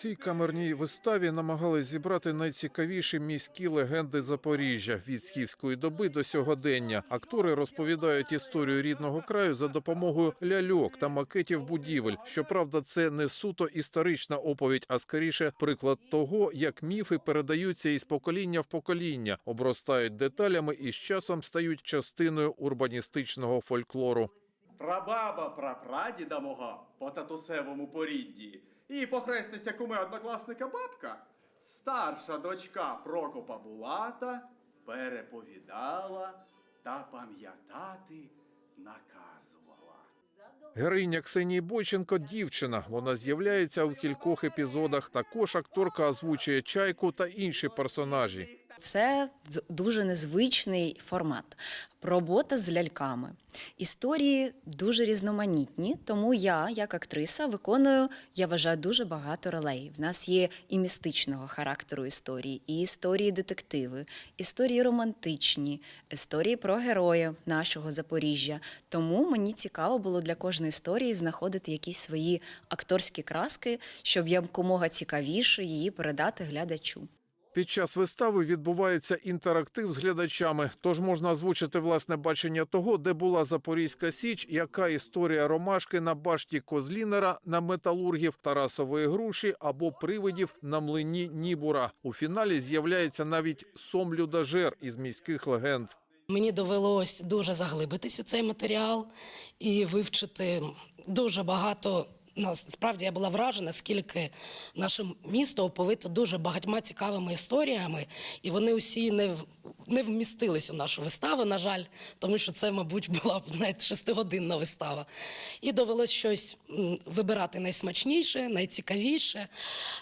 цій камерній виставі намагались зібрати найцікавіші міські легенди Запоріжжя від скіфської доби до сьогодення. Актори розповідають історію рідного краю за допомогою ляльок та макетів будівель. Щоправда, це не суто історична оповідь, а скоріше приклад того, як міфи передаються із покоління в покоління, обростають деталями і з часом стають частиною урбаністичного фольклору. Прабаба прапрадіда мого по татусевому порідді. І похресниця куми однокласника бабка. Старша дочка Прокопа Булата переповідала та пам'ятати наказувала. Героїня Ксенії Бойченко дівчина. Вона з'являється у кількох епізодах. Також акторка озвучує чайку та інші персонажі. Це дуже незвичний формат. Робота з ляльками. Історії дуже різноманітні, тому я, як актриса, виконую, я вважаю, дуже багато ролей. В нас є і містичного характеру історії, і історії детективи, історії романтичні, історії про героя нашого Запоріжжя. Тому мені цікаво було для кожної історії знаходити якісь свої акторські краски, щоб якомога цікавіше її передати глядачу. Під час вистави відбувається інтерактив з глядачами, тож можна озвучити власне бачення того, де була Запорізька Січ, яка історія ромашки на башті Козлінера, на металургів Тарасової груші або привидів на млині Нібура. У фіналі з'являється навіть сом людажер із міських легенд. Мені довелось дуже заглибитись у цей матеріал і вивчити дуже багато. Насправді я була вражена, скільки наше місто оповито дуже багатьма цікавими історіями, і вони усі не, не вмістились у нашу виставу, на жаль, тому що це, мабуть, була навіть шестигодинна вистава. І довелось щось вибирати найсмачніше, найцікавіше.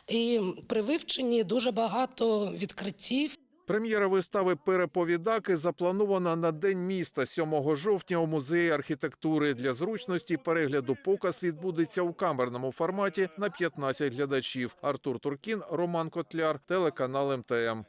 І при вивченні дуже багато відкриттів. Прем'єра вистави Переповідаки запланована на День міста 7 жовтня у музеї архітектури. Для зручності перегляду показ відбудеться у камерному форматі на 15 глядачів. Артур Туркін, Роман Котляр, телеканал МТМ.